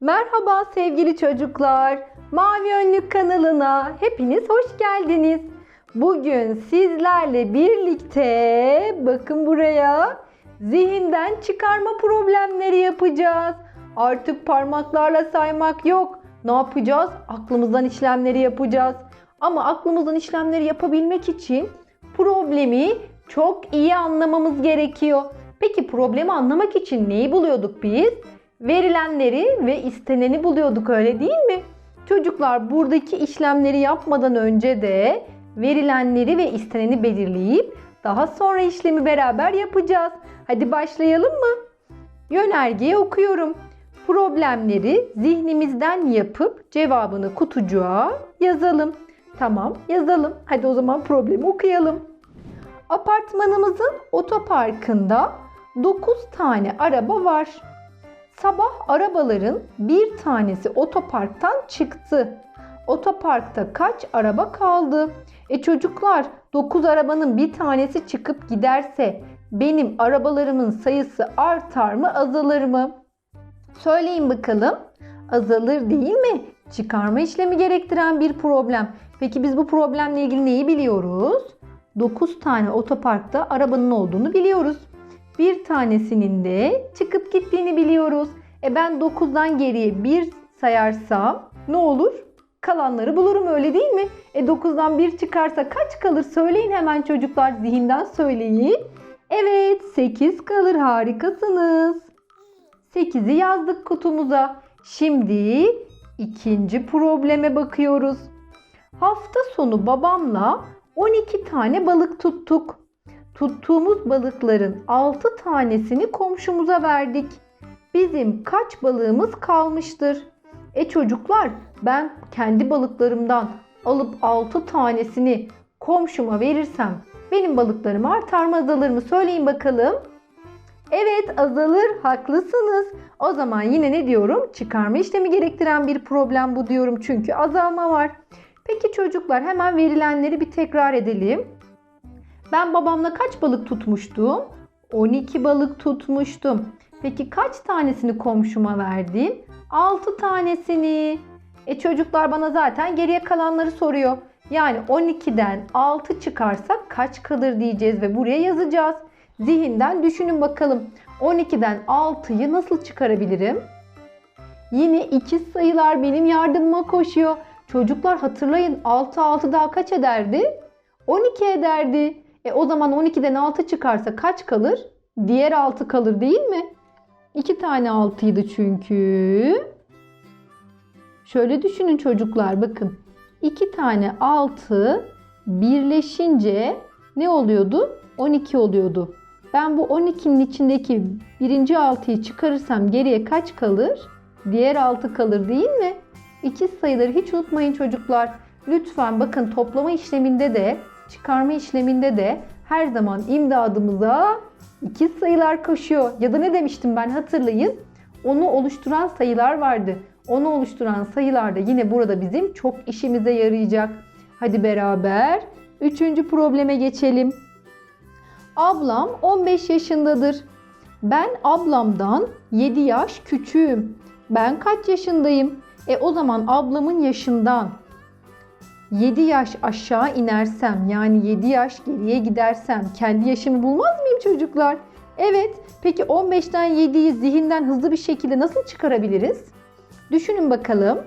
Merhaba sevgili çocuklar. Mavi Önlük kanalına hepiniz hoş geldiniz. Bugün sizlerle birlikte bakın buraya zihinden çıkarma problemleri yapacağız. Artık parmaklarla saymak yok. Ne yapacağız? Aklımızdan işlemleri yapacağız. Ama aklımızdan işlemleri yapabilmek için problemi çok iyi anlamamız gerekiyor. Peki problemi anlamak için neyi buluyorduk biz? Verilenleri ve isteneni buluyorduk öyle değil mi? Çocuklar buradaki işlemleri yapmadan önce de verilenleri ve isteneni belirleyip daha sonra işlemi beraber yapacağız. Hadi başlayalım mı? Yönergeyi okuyorum. Problemleri zihnimizden yapıp cevabını kutucuğa yazalım. Tamam yazalım. Hadi o zaman problemi okuyalım. Apartmanımızın otoparkında 9 tane araba var. Sabah arabaların bir tanesi otoparktan çıktı. Otoparkta kaç araba kaldı? E çocuklar 9 arabanın bir tanesi çıkıp giderse benim arabalarımın sayısı artar mı azalır mı? Söyleyin bakalım. Azalır değil mi? Çıkarma işlemi gerektiren bir problem. Peki biz bu problemle ilgili neyi biliyoruz? 9 tane otoparkta arabanın olduğunu biliyoruz. Bir tanesinin de çıkıp gittiğini biliyoruz. E ben 9'dan geriye 1 sayarsam ne olur? Kalanları bulurum öyle değil mi? E 9'dan 1 çıkarsa kaç kalır? Söyleyin hemen çocuklar zihinden söyleyin. Evet 8 kalır harikasınız. 8'i yazdık kutumuza. Şimdi ikinci probleme bakıyoruz. Hafta sonu babamla 12 tane balık tuttuk. Tuttuğumuz balıkların 6 tanesini komşumuza verdik. Bizim kaç balığımız kalmıştır? E çocuklar ben kendi balıklarımdan alıp 6 tanesini komşuma verirsem benim balıklarım artar mı azalır mı? Söyleyin bakalım. Evet azalır haklısınız. O zaman yine ne diyorum? Çıkarma işlemi gerektiren bir problem bu diyorum çünkü azalma var. Peki çocuklar hemen verilenleri bir tekrar edelim. Ben babamla kaç balık tutmuştum? 12 balık tutmuştum. Peki kaç tanesini komşuma verdim? 6 tanesini. E çocuklar bana zaten geriye kalanları soruyor. Yani 12'den 6 çıkarsak kaç kalır diyeceğiz ve buraya yazacağız. Zihinden düşünün bakalım. 12'den 6'yı nasıl çıkarabilirim? Yine ikiz sayılar benim yardımıma koşuyor. Çocuklar hatırlayın 6 6 daha kaç ederdi? 12 ederdi. E o zaman 12'den 6 çıkarsa kaç kalır? Diğer 6 kalır değil mi? 2 tane 6'ydı çünkü. Şöyle düşünün çocuklar bakın. 2 tane 6 birleşince ne oluyordu? 12 oluyordu. Ben bu 12'nin içindeki birinci 6'yı çıkarırsam geriye kaç kalır? Diğer 6 kalır değil mi? İkiz sayıları hiç unutmayın çocuklar. Lütfen bakın toplama işleminde de çıkarma işleminde de her zaman imdadımıza ikiz sayılar koşuyor. Ya da ne demiştim ben hatırlayın. Onu oluşturan sayılar vardı. Onu oluşturan sayılar da yine burada bizim çok işimize yarayacak. Hadi beraber üçüncü probleme geçelim. Ablam 15 yaşındadır. Ben ablamdan 7 yaş küçüğüm. Ben kaç yaşındayım? E o zaman ablamın yaşından 7 yaş aşağı inersem yani 7 yaş geriye gidersem kendi yaşımı bulmaz mıyım çocuklar? Evet. Peki 15'ten 7'yi zihinden hızlı bir şekilde nasıl çıkarabiliriz? Düşünün bakalım.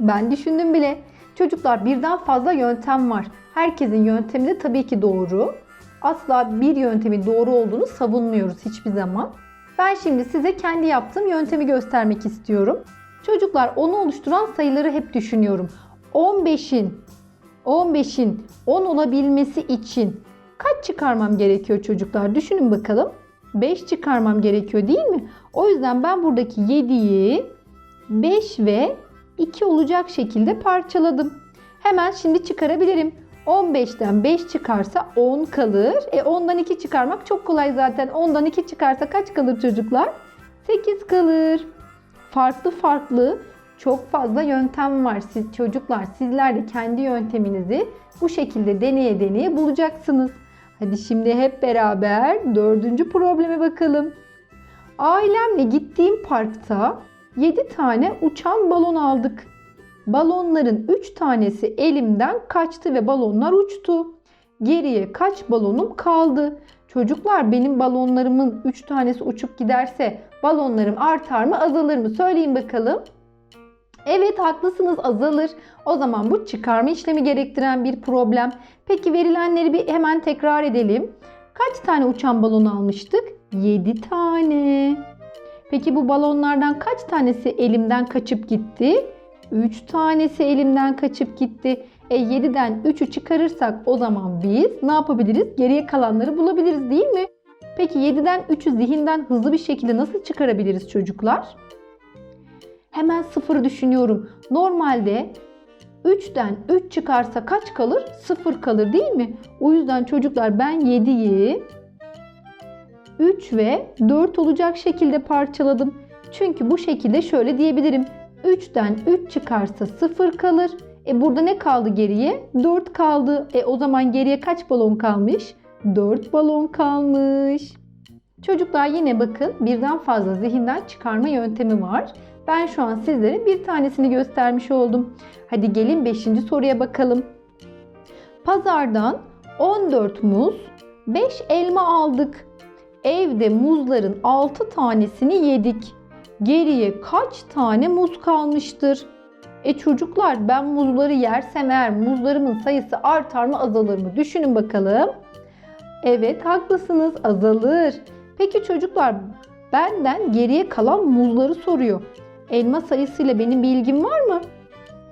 Ben düşündüm bile. Çocuklar birden fazla yöntem var. Herkesin yöntemi de tabii ki doğru. Asla bir yöntemin doğru olduğunu savunmuyoruz hiçbir zaman. Ben şimdi size kendi yaptığım yöntemi göstermek istiyorum. Çocuklar onu oluşturan sayıları hep düşünüyorum. 15'in 15'in 10 olabilmesi için kaç çıkarmam gerekiyor çocuklar? Düşünün bakalım. 5 çıkarmam gerekiyor değil mi? O yüzden ben buradaki 7'yi 5 ve 2 olacak şekilde parçaladım. Hemen şimdi çıkarabilirim. 15'ten 5 çıkarsa 10 kalır. E 10'dan 2 çıkarmak çok kolay zaten. 10'dan 2 çıkarsa kaç kalır çocuklar? 8 kalır. Farklı farklı çok fazla yöntem var. Siz çocuklar sizler de kendi yönteminizi bu şekilde deneye deneye bulacaksınız. Hadi şimdi hep beraber dördüncü probleme bakalım. Ailemle gittiğim parkta 7 tane uçan balon aldık. Balonların 3 tanesi elimden kaçtı ve balonlar uçtu. Geriye kaç balonum kaldı? Çocuklar benim balonlarımın 3 tanesi uçup giderse balonlarım artar mı azalır mı? Söyleyin bakalım. Evet haklısınız azalır. O zaman bu çıkarma işlemi gerektiren bir problem. Peki verilenleri bir hemen tekrar edelim. Kaç tane uçan balon almıştık? 7 tane. Peki bu balonlardan kaç tanesi elimden kaçıp gitti? 3 tanesi elimden kaçıp gitti. E 7'den 3'ü çıkarırsak o zaman biz ne yapabiliriz? Geriye kalanları bulabiliriz değil mi? Peki 7'den 3'ü zihinden hızlı bir şekilde nasıl çıkarabiliriz çocuklar? Hemen sıfırı düşünüyorum. Normalde 3'ten 3 çıkarsa kaç kalır? 0 kalır değil mi? O yüzden çocuklar ben 7'yi 3 ve 4 olacak şekilde parçaladım. Çünkü bu şekilde şöyle diyebilirim. 3'ten 3 çıkarsa 0 kalır. E burada ne kaldı geriye? 4 kaldı. E o zaman geriye kaç balon kalmış? 4 balon kalmış. Çocuklar yine bakın birden fazla zihinden çıkarma yöntemi var. Ben şu an sizlere bir tanesini göstermiş oldum. Hadi gelin 5. soruya bakalım. Pazardan 14 muz, 5 elma aldık. Evde muzların 6 tanesini yedik. Geriye kaç tane muz kalmıştır? E çocuklar ben muzları yersem eğer muzlarımın sayısı artar mı azalır mı? Düşünün bakalım. Evet haklısınız azalır. Peki çocuklar benden geriye kalan muzları soruyor. Elma sayısıyla benim bir ilgim var mı?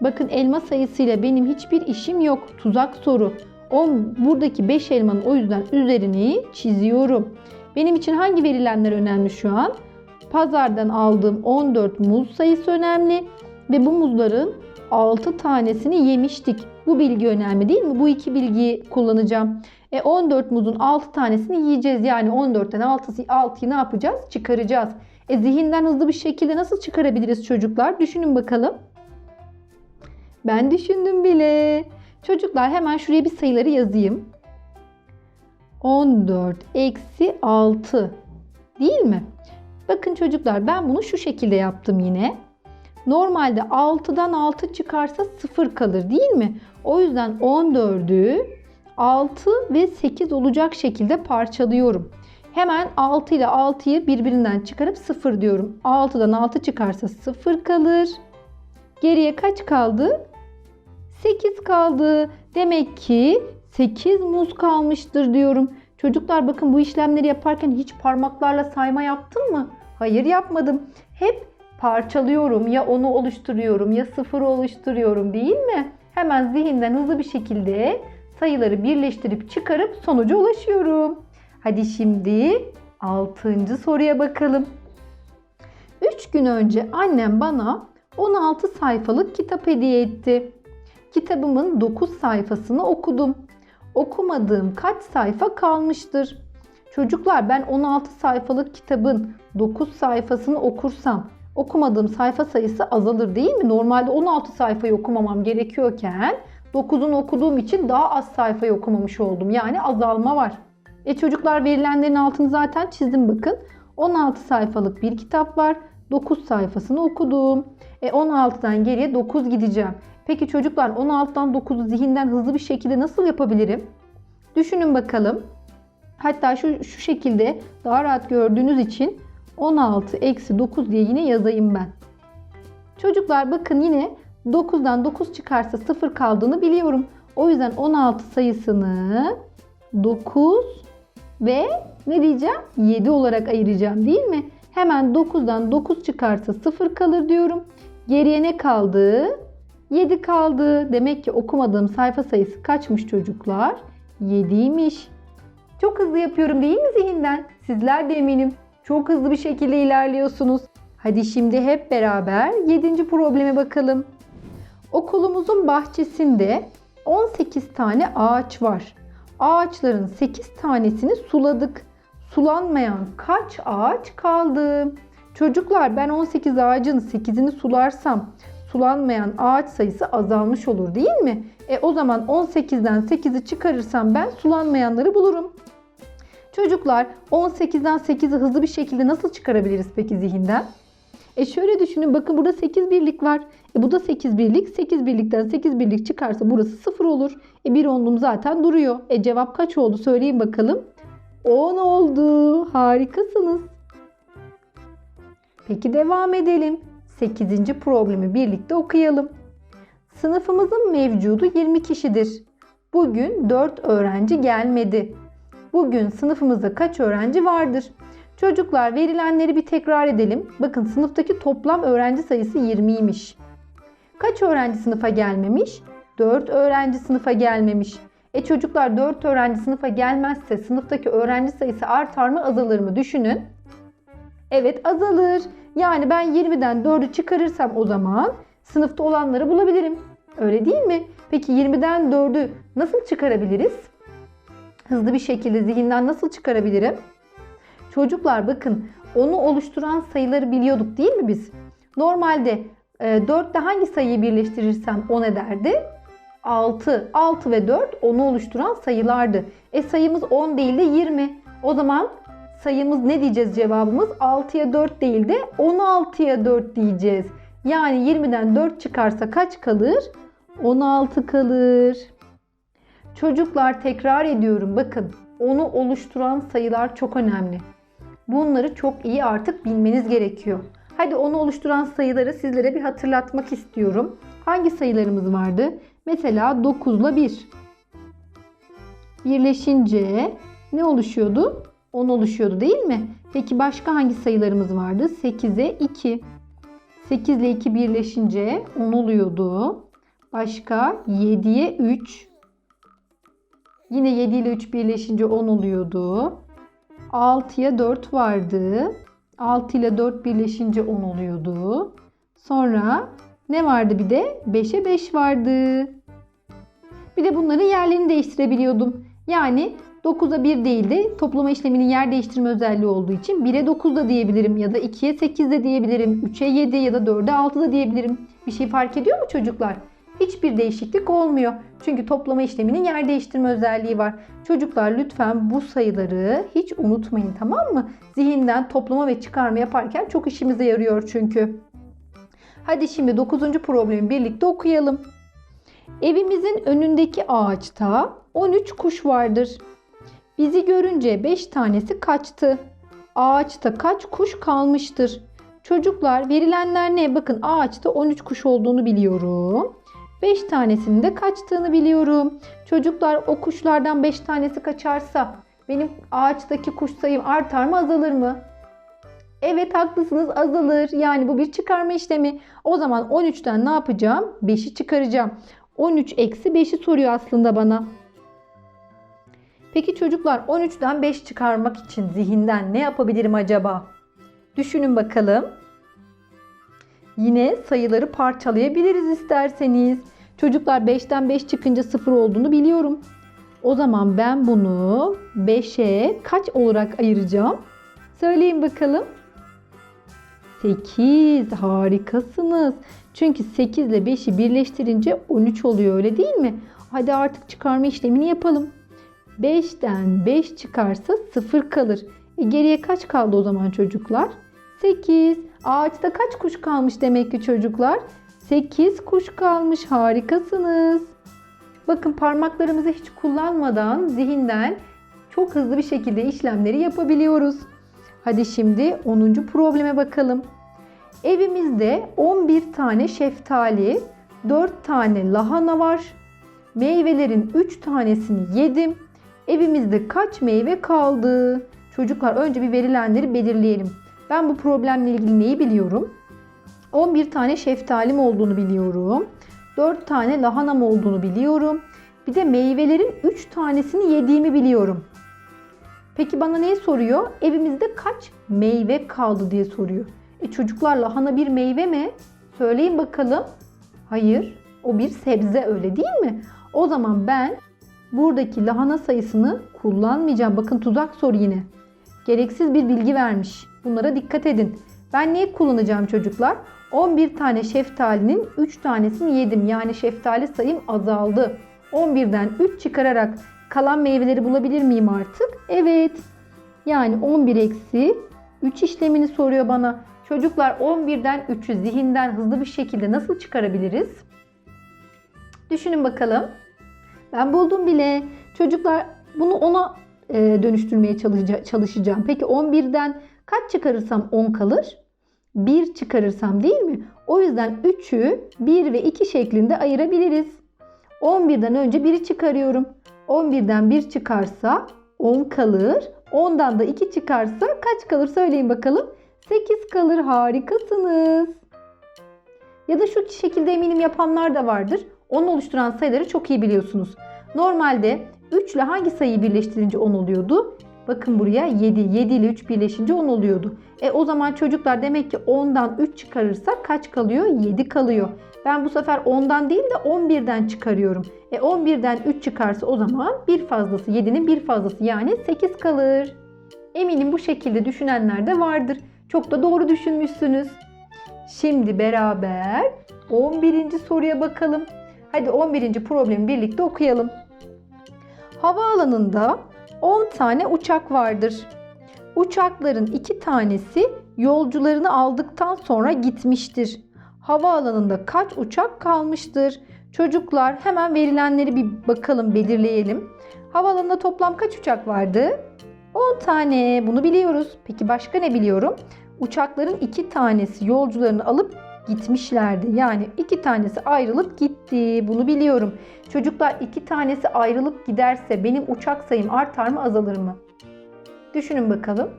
Bakın elma sayısıyla benim hiçbir işim yok. Tuzak soru. O buradaki 5 elmanın o yüzden üzerini çiziyorum. Benim için hangi verilenler önemli şu an? Pazardan aldığım 14 muz sayısı önemli ve bu muzların 6 tanesini yemiştik. Bu bilgi önemli değil mi? Bu iki bilgiyi kullanacağım. E 14 muzun 6 tanesini yiyeceğiz. Yani 14'ten 6'sı 6'yı ne yapacağız? Çıkaracağız. E zihinden hızlı bir şekilde nasıl çıkarabiliriz çocuklar? Düşünün bakalım. Ben düşündüm bile. Çocuklar hemen şuraya bir sayıları yazayım. 14 eksi 6 değil mi? Bakın çocuklar ben bunu şu şekilde yaptım yine. Normalde 6'dan 6 çıkarsa 0 kalır değil mi? O yüzden 14'ü 6 ve 8 olacak şekilde parçalıyorum. Hemen 6 ile 6'yı birbirinden çıkarıp 0 diyorum. 6'dan 6 çıkarsa 0 kalır. Geriye kaç kaldı? 8 kaldı. Demek ki 8 muz kalmıştır diyorum. Çocuklar bakın bu işlemleri yaparken hiç parmaklarla sayma yaptın mı? Hayır yapmadım. Hep parçalıyorum. Ya onu oluşturuyorum ya sıfırı oluşturuyorum değil mi? Hemen zihinden hızlı bir şekilde sayıları birleştirip çıkarıp sonuca ulaşıyorum. Hadi şimdi 6. soruya bakalım. 3 gün önce annem bana 16 sayfalık kitap hediye etti. Kitabımın 9 sayfasını okudum. Okumadığım kaç sayfa kalmıştır? Çocuklar ben 16 sayfalık kitabın 9 sayfasını okursam okumadığım sayfa sayısı azalır değil mi? Normalde 16 sayfayı okumamam gerekiyorken 9'unu okuduğum için daha az sayfayı okumamış oldum. Yani azalma var. E çocuklar verilenlerin altını zaten çizdim bakın. 16 sayfalık bir kitap var. 9 sayfasını okudum. E 16'dan geriye 9 gideceğim. Peki çocuklar 16'dan 9'u zihinden hızlı bir şekilde nasıl yapabilirim? Düşünün bakalım. Hatta şu, şu şekilde daha rahat gördüğünüz için 16 eksi 9 diye yine yazayım ben. Çocuklar bakın yine 9'dan 9 çıkarsa 0 kaldığını biliyorum. O yüzden 16 sayısını 9 ve ne diyeceğim? 7 olarak ayıracağım değil mi? Hemen 9'dan 9 çıkarsa 0 kalır diyorum. Geriye ne kaldı? 7 kaldı. Demek ki okumadığım sayfa sayısı kaçmış çocuklar? 7'ymiş. Çok hızlı yapıyorum değil mi zihinden? Sizler de eminim. Çok hızlı bir şekilde ilerliyorsunuz. Hadi şimdi hep beraber 7. probleme bakalım. Okulumuzun bahçesinde 18 tane ağaç var. Ağaçların 8 tanesini suladık. Sulanmayan kaç ağaç kaldı? Çocuklar ben 18 ağacın 8'ini sularsam sulanmayan ağaç sayısı azalmış olur değil mi? E o zaman 18'den 8'i çıkarırsam ben sulanmayanları bulurum. Çocuklar 18'den 8'i hızlı bir şekilde nasıl çıkarabiliriz peki zihinden? E şöyle düşünün bakın burada 8 birlik var. E bu da 8 birlik. 8 birlikten 8 birlik çıkarsa burası 0 olur. E 1 onluğum zaten duruyor. E cevap kaç oldu söyleyin bakalım. 10 oldu. Harikasınız. Peki devam edelim. 8. problemi birlikte okuyalım. Sınıfımızın mevcudu 20 kişidir. Bugün 4 öğrenci gelmedi. Bugün sınıfımızda kaç öğrenci vardır? Çocuklar verilenleri bir tekrar edelim. Bakın sınıftaki toplam öğrenci sayısı 20'ymiş. Kaç öğrenci sınıfa gelmemiş? 4 öğrenci sınıfa gelmemiş. E çocuklar 4 öğrenci sınıfa gelmezse sınıftaki öğrenci sayısı artar mı azalır mı düşünün. Evet azalır. Yani ben 20'den 4'ü çıkarırsam o zaman sınıfta olanları bulabilirim. Öyle değil mi? Peki 20'den 4'ü nasıl çıkarabiliriz? Hızlı bir şekilde zihinden nasıl çıkarabilirim? Çocuklar bakın onu oluşturan sayıları biliyorduk değil mi biz? Normalde e, 4'te hangi sayıyı birleştirirsem 10 ederdi? 6. 6 ve 4 onu oluşturan sayılardı. E sayımız 10 değil de 20. O zaman sayımız ne diyeceğiz cevabımız? 6'ya 4 değil de 16'ya 4 diyeceğiz. Yani 20'den 4 çıkarsa kaç kalır? 16 kalır. Çocuklar tekrar ediyorum bakın onu oluşturan sayılar çok önemli. Bunları çok iyi artık bilmeniz gerekiyor. Hadi onu oluşturan sayıları sizlere bir hatırlatmak istiyorum. Hangi sayılarımız vardı? Mesela 9 ile 1. Birleşince ne oluşuyordu? 10 oluşuyordu değil mi? Peki başka hangi sayılarımız vardı? 8'e 2. 8 ile 2 birleşince 10 oluyordu. Başka 7'ye 3. Yine 7 ile 3 birleşince 10 oluyordu. 6'ya 4 vardı. 6 ile 4 birleşince 10 oluyordu. Sonra ne vardı bir de? 5'e 5 vardı. Bir de bunların yerlerini değiştirebiliyordum. Yani 9'a 1 değil de toplama işleminin yer değiştirme özelliği olduğu için 1'e 9 da diyebilirim ya da 2'ye 8 de diyebilirim. 3'e 7 ya da 4'e 6 da diyebilirim. Bir şey fark ediyor mu çocuklar? Hiçbir değişiklik olmuyor. Çünkü toplama işleminin yer değiştirme özelliği var. Çocuklar lütfen bu sayıları hiç unutmayın tamam mı? Zihinden toplama ve çıkarma yaparken çok işimize yarıyor çünkü. Hadi şimdi 9. problemi birlikte okuyalım. Evimizin önündeki ağaçta 13 kuş vardır. Bizi görünce 5 tanesi kaçtı. Ağaçta kaç kuş kalmıştır? Çocuklar verilenler ne? Bakın ağaçta 13 kuş olduğunu biliyorum. 5 tanesinin de kaçtığını biliyorum. Çocuklar o kuşlardan 5 tanesi kaçarsa benim ağaçtaki kuş sayım artar mı azalır mı? Evet haklısınız azalır. Yani bu bir çıkarma işlemi. O zaman 13'ten ne yapacağım? 5'i çıkaracağım. 13 eksi 5'i soruyor aslında bana. Peki çocuklar 13'ten 5 çıkarmak için zihinden ne yapabilirim acaba? Düşünün bakalım. Yine sayıları parçalayabiliriz isterseniz. Çocuklar 5'ten 5 çıkınca 0 olduğunu biliyorum. O zaman ben bunu 5'e kaç olarak ayıracağım? Söyleyin bakalım. 8 harikasınız. Çünkü 8 ile 5'i birleştirince 13 oluyor öyle değil mi? Hadi artık çıkarma işlemini yapalım. 5'ten 5 çıkarsa 0 kalır. E geriye kaç kaldı o zaman çocuklar? 8. Ağaçta kaç kuş kalmış demek ki çocuklar? 8 kuş kalmış. Harikasınız. Bakın parmaklarımızı hiç kullanmadan zihinden çok hızlı bir şekilde işlemleri yapabiliyoruz. Hadi şimdi 10. probleme bakalım. Evimizde 11 tane şeftali, 4 tane lahana var. Meyvelerin 3 tanesini yedim. Evimizde kaç meyve kaldı? Çocuklar önce bir verilenleri belirleyelim. Ben bu problemle ilgili neyi biliyorum? 11 tane şeftalim olduğunu biliyorum. 4 tane lahanam olduğunu biliyorum. Bir de meyvelerin 3 tanesini yediğimi biliyorum. Peki bana ne soruyor? Evimizde kaç meyve kaldı diye soruyor. E çocuklar lahana bir meyve mi? Söyleyin bakalım. Hayır, o bir sebze öyle değil mi? O zaman ben buradaki lahana sayısını kullanmayacağım. Bakın tuzak soru yine. Gereksiz bir bilgi vermiş. Bunlara dikkat edin. Ben neyi kullanacağım çocuklar? 11 tane şeftalinin 3 tanesini yedim. Yani şeftali sayım azaldı. 11'den 3 çıkararak kalan meyveleri bulabilir miyim artık? Evet. Yani 11 eksi 3 işlemini soruyor bana. Çocuklar 11'den 3'ü zihinden hızlı bir şekilde nasıl çıkarabiliriz? Düşünün bakalım. Ben buldum bile. Çocuklar bunu ona dönüştürmeye çalışa- çalışacağım. Peki 11'den kaç çıkarırsam 10 kalır? 1 çıkarırsam değil mi? O yüzden 3'ü 1 ve 2 şeklinde ayırabiliriz. 11'den önce 1'i çıkarıyorum. 11'den 1 çıkarsa 10 kalır. 10'dan da 2 çıkarsa kaç kalır söyleyin bakalım. 8 kalır harikasınız. Ya da şu şekilde eminim yapanlar da vardır. Onu oluşturan sayıları çok iyi biliyorsunuz. Normalde 3 ile hangi sayıyı birleştirince 10 oluyordu? Bakın buraya 7. 7 ile 3 birleşince 10 oluyordu. E o zaman çocuklar demek ki 10'dan 3 çıkarırsak kaç kalıyor? 7 kalıyor. Ben bu sefer 10'dan değil de 11'den çıkarıyorum. E 11'den 3 çıkarsa o zaman bir fazlası 7'nin bir fazlası yani 8 kalır. Eminim bu şekilde düşünenler de vardır. Çok da doğru düşünmüşsünüz. Şimdi beraber 11. soruya bakalım. Hadi 11. problemi birlikte okuyalım. Havaalanında 10 tane uçak vardır. Uçakların 2 tanesi yolcularını aldıktan sonra gitmiştir. Havaalanında kaç uçak kalmıştır? Çocuklar hemen verilenleri bir bakalım, belirleyelim. Havaalanında toplam kaç uçak vardı? 10 tane. Bunu biliyoruz. Peki başka ne biliyorum? Uçakların 2 tanesi yolcularını alıp gitmişlerdi. Yani iki tanesi ayrılıp gitti. Bunu biliyorum. Çocuklar iki tanesi ayrılıp giderse benim uçak sayım artar mı azalır mı? Düşünün bakalım.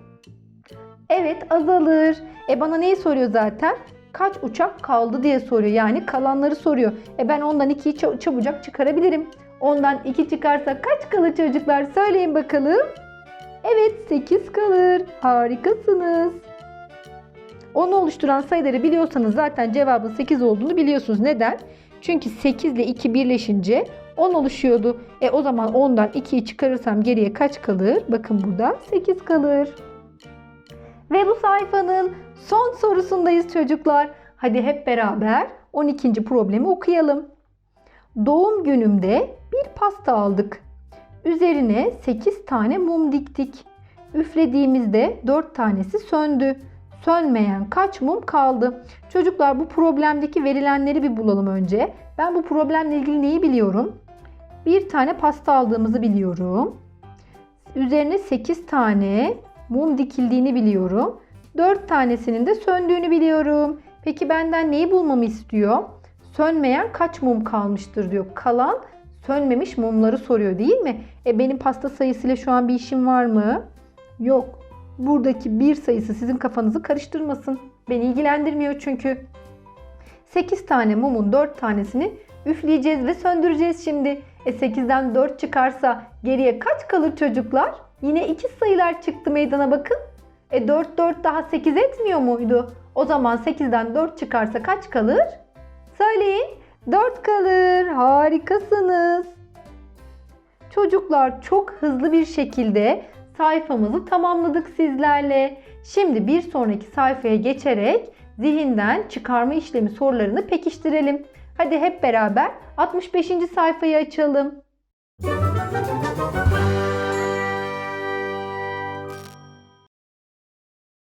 Evet azalır. E bana neyi soruyor zaten? Kaç uçak kaldı diye soruyor. Yani kalanları soruyor. E ben ondan 2'yi ça- çabucak çıkarabilirim. Ondan 2 çıkarsa kaç kalır çocuklar? Söyleyin bakalım. Evet 8 kalır. Harikasınız. Onu oluşturan sayıları biliyorsanız zaten cevabın 8 olduğunu biliyorsunuz. Neden? Çünkü 8 ile 2 birleşince 10 oluşuyordu. E o zaman 10'dan 2'yi çıkarırsam geriye kaç kalır? Bakın burada 8 kalır. Ve bu sayfanın son sorusundayız çocuklar. Hadi hep beraber 12. problemi okuyalım. Doğum günümde bir pasta aldık. Üzerine 8 tane mum diktik. Üflediğimizde 4 tanesi söndü sönmeyen kaç mum kaldı? Çocuklar bu problemdeki verilenleri bir bulalım önce. Ben bu problemle ilgili neyi biliyorum? Bir tane pasta aldığımızı biliyorum. Üzerine 8 tane mum dikildiğini biliyorum. 4 tanesinin de söndüğünü biliyorum. Peki benden neyi bulmamı istiyor? Sönmeyen kaç mum kalmıştır diyor. Kalan sönmemiş mumları soruyor değil mi? E benim pasta sayısıyla şu an bir işim var mı? Yok buradaki bir sayısı sizin kafanızı karıştırmasın. Beni ilgilendirmiyor çünkü. 8 tane mumun 4 tanesini üfleyeceğiz ve söndüreceğiz şimdi. E 8'den 4 çıkarsa geriye kaç kalır çocuklar? Yine ikiz sayılar çıktı meydana bakın. E 4 4 daha 8 etmiyor muydu? O zaman 8'den 4 çıkarsa kaç kalır? Söyleyin. 4 kalır. Harikasınız. Çocuklar çok hızlı bir şekilde sayfamızı tamamladık sizlerle. Şimdi bir sonraki sayfaya geçerek zihinden çıkarma işlemi sorularını pekiştirelim. Hadi hep beraber 65. sayfayı açalım.